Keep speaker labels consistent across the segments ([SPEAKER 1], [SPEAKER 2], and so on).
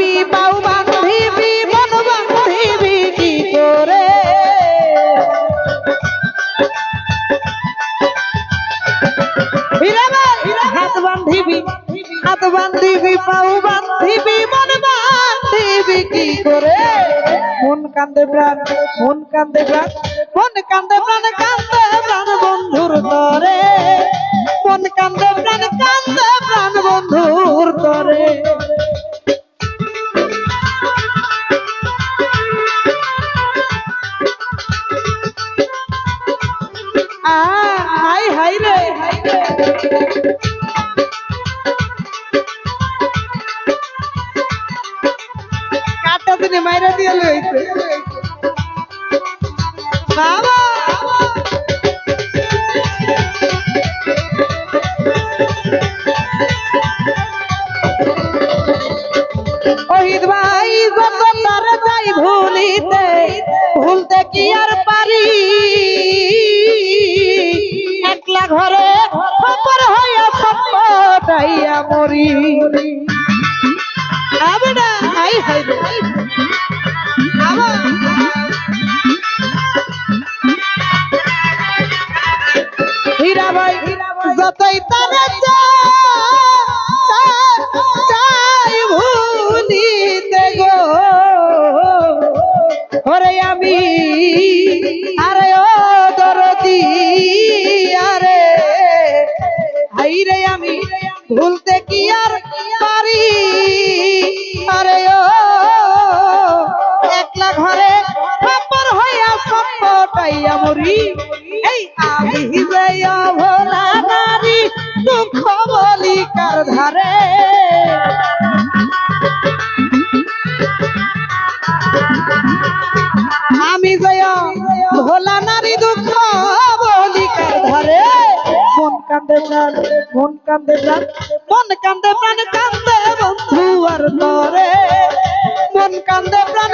[SPEAKER 1] বান্ধিবি বাউ বান্ধিবি মন বান্ধিবি কি করে? হাত বান্ধিবি। হাত বান্ধিবি পাউ বান্ধিবি মন বান্ধিবি কি করে? মন কান্দে প্রাণ মন কান্দে প্রাণ। মন কান্দে প্রাণ কান্দে প্রাণ বন্ধুর তরে। মন কান্দে প্রাণ কান্দে প্রাণ বন্ধুর তরে। ঘরে খবর হইয়া সপ্তাইয়া মরি। আমি যে অভোলা নারী, দুঃখ বলি কার ধারে? আমি ভোলা নারী, দুঃখ বলি কার ধারে? মন কান্দে প্রাণ, মন কান্দে প্রাণ, মন কান্দে প্রাণ কান্দে বন্ধু আর তরে মন কান্দে প্রাণ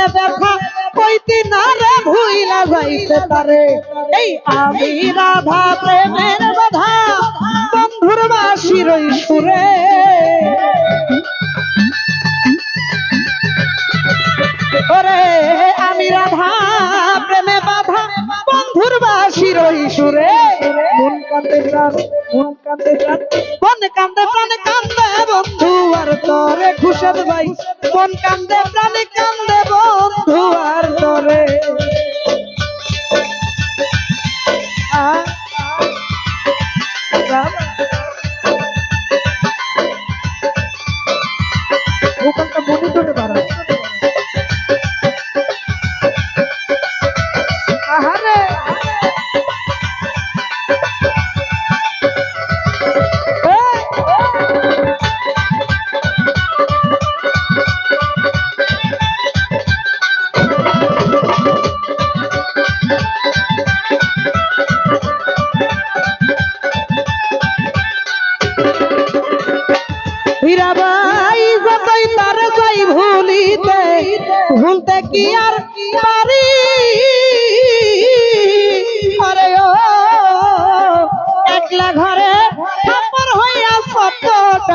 [SPEAKER 1] জানলে দেখা কইতি না রে ভুইলা যাইতে তারে এই আমি রাধা প্রেমের বাধা, বন্ধুর বাসির সুরে। ওরে আমি রাধা প্রেমে বাধা, বন্ধুর বাসির সুরে। মন কান্দে প্রাণ মন কান্দে প্রাণ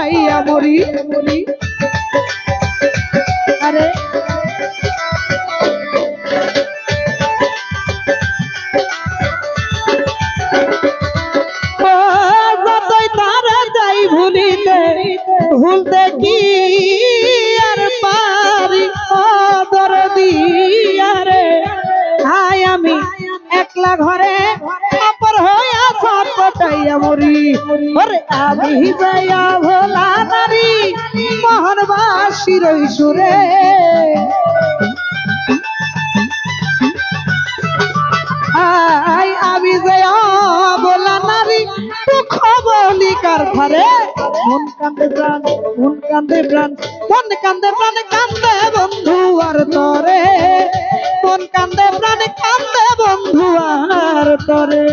[SPEAKER 1] সত্যটাইয়া মরি মরি। মরি। ওরে আমি যাইয়া ভোলা নারী মোহনবাসীর সুরে। আই আমি যে বলা নারী, দুঃখ বলি কার ধারে মন কান্দে প্রাণ, মন কান্দে প্রাণ, মন কান্দে প্রাণ কান্দে বন্ধু আর তরে। মন কান্দে প্রাণ কান্দে বন্ধু আর তরে।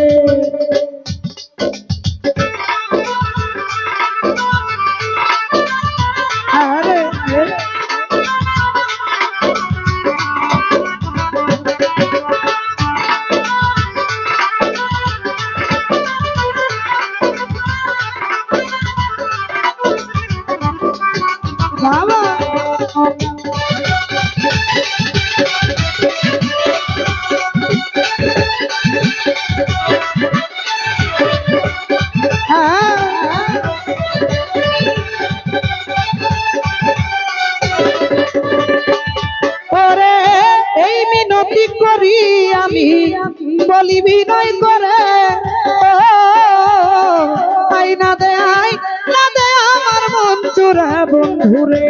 [SPEAKER 1] চুরা বন্ধুরে।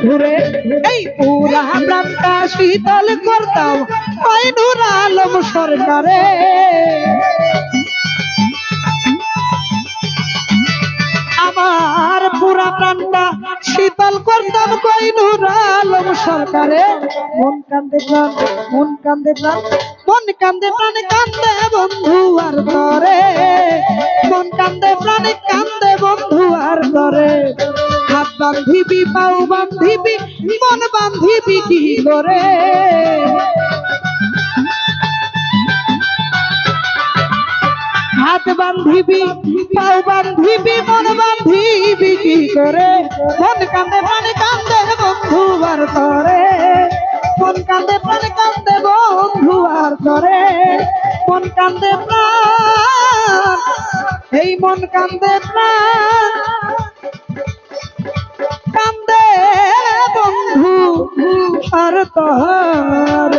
[SPEAKER 1] বন্ধুরে এই পুরা প্রাণটা শীতল করতাম ওই নূর আলম সরকারে। আমার পুরা প্রাণটা শীতল করতাম কই নূর আলম সরকারে। মন কান্দে প্রাণ, মন কান্দে প্রাণ, মন কান্দে প্রাণ কান্দে বন্ধু আর করে। মন কান্দে প্রাণ কান্দে বন্ধু আর হাত বান্ধিবি, পাও বান্ধিবি, মন বান্ধিবি কি করে? হাত বান্ধিবি, পাও বান্ধিবি, মন বান্ধিবি কি করে? মন কান্দে প্রাণ কান্দে বন্ধু আর করে। মন কান্দে প্রাণ কান্দে বন্ধু আর করে। মন কান্দে প্রাণ, এই মন কান্দে প্রাণ। behind